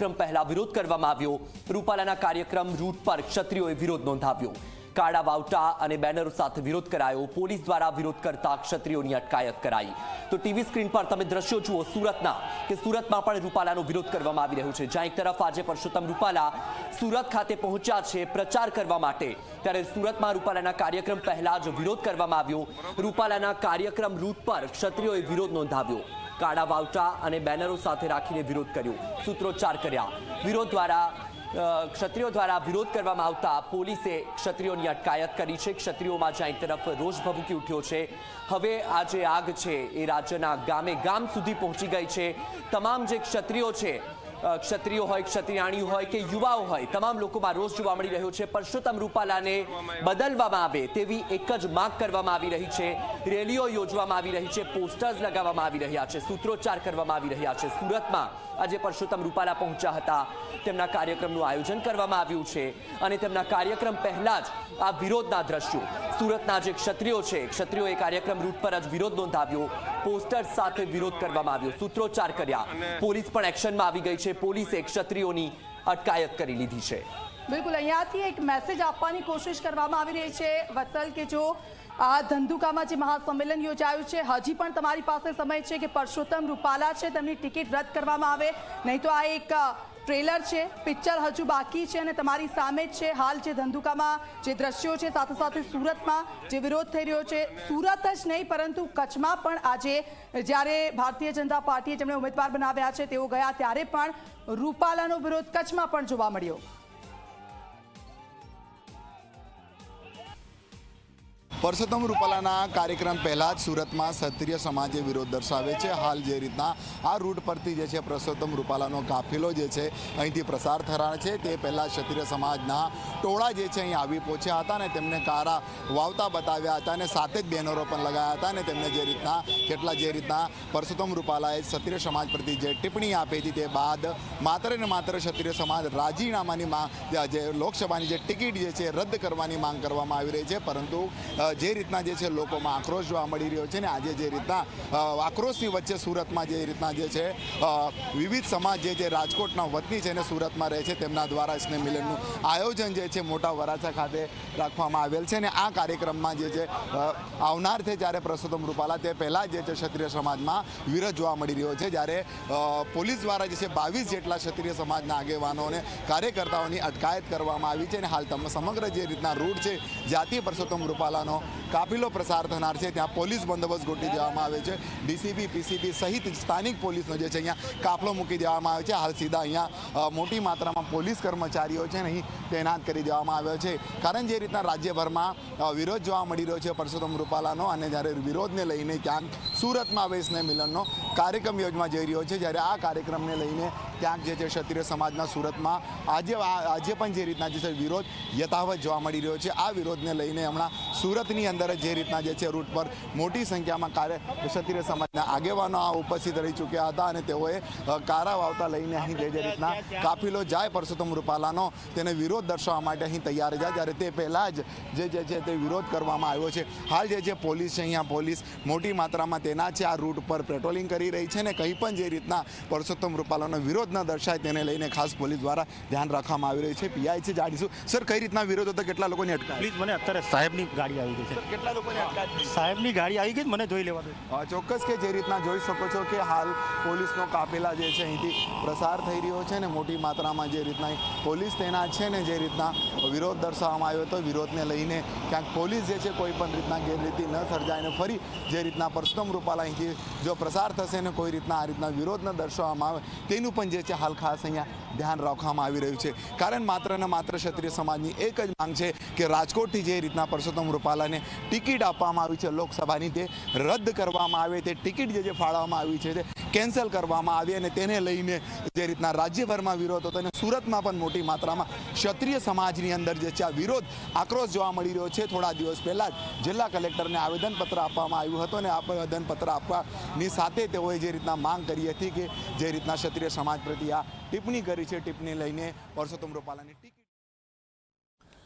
કાર્યક્રમ પહેલા વિરોધ કરવામાં આવ્યો. રૂપાલાના કાર્યક્રમ રૂટ પર ક્ષત્રિયોએ વિરોધ નોંધાવ્યો. કાળા વાવટા અને બેનરો સાથે વિરોધ કરાયો. પોલીસ દ્વારા વિરોધ કરતા ક્ષત્રિયોની અટકાયત કરાઈ. તો ટીવી સ્ક્રીન પર તમે દ્રશ્યો જુઓ સુરતના, કે સુરતમાં પણ રૂપાલાનો વિરોધ કરવામાં આવી રહ્યો છે. જ્યાં એક તરફ આજે પરસોત્તમ રૂપાલા સુરત ખાતે પહોંચ્યા છે પ્રચાર કરવા માટે. ત્યારે સુરતમાં રૂપાલાના કાર્યક્રમ પહેલા જ વિરોધ કરવામાં આવ્યો. રૂપાલાના કાર્યક્રમ રૂટ પર ક્ષત્રિયોએ વિરોધ નોંધાવ્યો. કાળા વાવટા અને બેનરો સાથે રાખીને વિરોધ કર્યો. સૂત્રોચ્ચાર કર્યા. વિરોધ દ્વારા ક્ષત્રિયો દ્વારા વિરોધ કરવામાં આવતા પોલીસે ક્ષત્રિયોની અટકાયત કરી છે. ક્ષત્રિયોમાં જ્યાં એક તરફ રોષ ભભૂકી ઉઠ્યો છે. હવે આ જે આગ છે એ રાજ્યના ગામે ગામ સુધી પહોંચી ગઈ છે. તમામ જે ક્ષત્રિયો છે ક્ષત્રિયો હોય ક્ષત્રિયાણીઓ હોય કે યુવાઓ હોય, તમામ લોકોમાં રોષ જોવા મળી રહ્યો છે. પરસોત્તમ રૂપાલાને બદલવામાં આવે તેવી એક જ માંગ કરવામાં આવી રહી છે. રેલીઓ યોજવામાં આવી રહી છે, પોસ્ટર્સ લગાવવામાં આવી રહ્યા છે, સૂત્રોચ્ચાર કરવામાં આવી રહ્યા છે. સુરતમાં આજે પરસોત્તમ રૂપાલા પહોંચ્યા હતા. તેમના કાર્યક્રમનું આયોજન કરવામાં આવ્યું છે અને તેમના કાર્યક્રમ પહેલા જ આ વિરોધના દ્રશ્યો. સુરતના જે ક્ષત્રિયો છે, ક્ષત્રિયોએ કાર્યક્રમ રૂટ પર જ વિરોધ નોંધાવ્યો. પોસ્ટર્સ સાથે વિરોધ કરવામાં આવ્યો. સૂત્રોચ્ચાર કર્યા. પોલીસ પણ એક્શનમાં આવી ગઈ છે. પોલીસે ક્ષત્રિયોની અટકાયત કરી લીધી છે. બિલકુલ, અહીંયાથી એક મેસેજ આપવાની કોશિશ કરવામાં આવી રહી છે. વત્સલ કે જો આ ધંધુકામાં જે મહાસંમેલન યોજાયું છે, હજી પણ તમારી પાસે સમય છે કે પરસોત્તમ રૂપાલા છે, તેમની ટિકિટ રદ કરવામાં આવે. નહીં તો આ એક ટ્રેલર છે, પિક્ચર હજુ બાકી છે અને તમારી સામે જ છે હાલ જે ધંધુકામાં જે દ્રશ્યો છે, સાથે સાથે સુરતમાં જે વિરોધ થઈ રહ્યો છે. સુરત જ નહીં, પરંતુ કચ્છમાં પણ આજે જ્યારે ભારતીય જનતા પાર્ટીએ જેમણે ઉમેદવાર બનાવ્યા છે, તેઓ ગયા ત્યારે પણ રૂપાલાનો વિરોધ કચ્છમાં પણ જોવા મળ્યો. પરસોત્તમ રૂપાલાના કાર્યક્રમ પહેલાં જ સુરતમાં ક્ષત્રિય સમાજે વિરોધ દર્શાવે છે. હાલ જે રીતના આ રૂટ પરથી જે છે પરસોત્તમ રૂપાલાનો કાફિલો જે છે અહીંથી પ્રસાર થનાર છે. તે પહેલાં ક્ષત્રિય સમાજના ટોળા જે છે અહીં આવી પહોંચ્યા હતા અને તેમને કારા વાવતા બતાવ્યા હતા અને સાથે જ બેનરો પણ લગાવ્યા હતા અને તેમને જે રીતના કેટલા જે રીતના પરસોત્તમ રૂપાલાએ ક્ષત્રિય સમાજ પ્રતિ જે ટિપ્પણી આપી હતી તે બાદ માત્ર ને માત્ર ક્ષત્રિય સમાજ રાજીનામાની માંગ જે લોકસભાની જે ટિકિટ જે છે રદ કરવાની માંગ કરવામાં આવી રહી છે. પરંતુ જે રીતના જે છે લોકોમાં આક્રોશ જોવા મળી રહ્યો છે ને આજે જે રીતના આક્રોશની વચ્ચે સુરતમાં જે રીતના જે છે વિવિધ સમાજ જે જે રાજકોટના વતની છે ને સુરતમાં રહે છે તેમના દ્વારા સ્નેહ મિલનનું આયોજન જે છે મોટા વરાછા ખાતે રાખવામાં આવેલ છે ને આ કાર્યક્રમમાં જે છે આવનાર છે જ્યારે પરસોત્તમ રૂપાલા તે પહેલાં જે છે ક્ષત્રિય સમાજમાં વિરોધ જોવા મળી રહ્યો છે જ્યારે પોલીસ દ્વારા જે છે બાવીસ જેટલા ક્ષત્રિય સમાજના આગેવાનો અને કાર્યકર્તાઓની અટકાયત કરવામાં આવી છે અને હાલ સમગ્ર જે રીતના રૂટ છે જાતિ પરસોત્તમ રૂપાલાનો કાફિલો પ્રસાર થનાર છે. ત્યાં પોલીસ બંદોબસ્ત ગોઠવી દેવામાં આવે છે. ડીસીપી, પીસીપી સહિત સ્થાનિક પોલીસનો જે છે અહીંયા કાફલો મૂકી દેવામાં આવે છે. હાલ સીધા અહીંયા મોટી માત્રામાં પોલીસ કર્મચારીઓ છે ને અહીં તૈનાત કરી દેવામાં આવ્યો છે. કારણ જે રીતના રાજ્યભરમાં વિરોધ જોવા મળી રહ્યો છે પરસોત્તમ રૂપાલાનો અને જ્યારે વિરોધને લઈને ક્યાંક સુરતમાં વૈષ્ણવ મિલનનો કાર્યક્રમ યોજવા જઈ રહ્યો છે, જ્યારે આ કાર્યક્રમને લઈને ક્યાંક જે છે ક્ષત્રિય સમાજના સુરતમાં આજે આજે પણ જે રીતના જે છે વિરોધ યથાવત જોવા મળી રહ્યો છે. આ વિરોધને લઈને હમણાં સુરતની અંદર જે રીતના જે છે રૂટ પર મોટી સંખ્યામાં કાર્ય ક્ષત્રિય સમાજના આગેવાનો આ ઉપસ્થિત રહી ચૂક્યા હતા અને તેઓએ કારા વાવતા લઈને અહીં જે જે રીતના કાફિલો જાય પરસોત્તમ રૂપાલાનો તેને વિરોધ દર્શાવવા માટે અહીં તૈયાર રહ્યા જ્યારે તે પહેલાં જ જે જે છે તે વિરોધ કરવામાં આવ્યો છે. હાલ જે જે પોલીસ છે અહીંયા, પોલીસ મોટી માત્રામાં તેના છે આ રૂટ પર પેટ્રોલિંગ કરી રહી છે ને કંઈ પણ જે રીતના પરસોત્તમ રૂપાલાનો વિરોધ ન દર્શાય તેને લઈને ખાસ પોલીસ દ્વારા ધ્યાન રાખવામાં આવી રહ્યું છે. પીઆઈ છે, જાણીશું. સર, કઈ રીતના વિરોધ હતો? કેટલા લોકોની અટકાયત? પ્લીઝ મને અત્યારે સાહેબની ગાડી આવી ગઈ છે. કેટલા લોકોની સાહેબની ગાડી આવી ગઈ મને જોઈ લેવા દો. ચોક્કસ કે જે રીતના જોઈ શકો છો કે હાલ પોલીસનો કાફેલા જે છે અહીંથી પ્રસાર થઈ રહ્યો છે ને મોટી માત્રામાં જે રીતના પોલીસ તૈનાત છે ને જે રીતના વિરોધ દર્શાવવામાં આવ્યો હતો વિરોધને લઈને ક્યાંક પોલીસ જે છે કોઈ પણ રીતના ગેરરીતિ ન સર્જાય ને ફરી જે રીતના પરસોત્તમ રૂપાલા અહીંથી જો પ્રસાર થશે ને કોઈ રીતના આ રીતના વિરોધ ન દર્શાવવામાં આવે તેનું પણ જે છે હાલ ખાસ અહીંયા ધ્યાન રાખવામાં આવી રહ્યું છે. કારણ માત્ર ને માત્ર ક્ષત્રિય સમાજની એક જ માંગ છે કે રાજકોટથી જે રીતના પરસોત્તમ રૂપાલાને ટિકિટ આપવામાં આવી છે લોકસભાની. તે રદ કરવામાં આવે, તે ટિકિટ જે ફાળવવામાં આવી છે, તે કેન્સલ કરવામાં આવી અને તેને લઈને જે રીતના રાજ્યભરમાં વિરોધ હતો અને સુરતમાં પણ મોટી માત્રામાં ક્ષત્રિય સમાજની અંદર જે છે આ વિરોધ આક્રોશ જોવા મળી રહ્યો છે. થોડા દિવસ પહેલાં જ જિલ્લા કલેક્ટરને આવેદનપત્ર આપવામાં આવ્યું હતું અને આવેદનપત્ર આપવાની સાથે તેઓએ જે રીતના માંગ કરી હતી કે જે રીતના ક્ષત્રિય સમાજ પ્રત્યે આ ટિપ્પણી કરી છે. ટિપ્પણી લઈને પરસોત્તમ રૂપાલાની ટિકિટ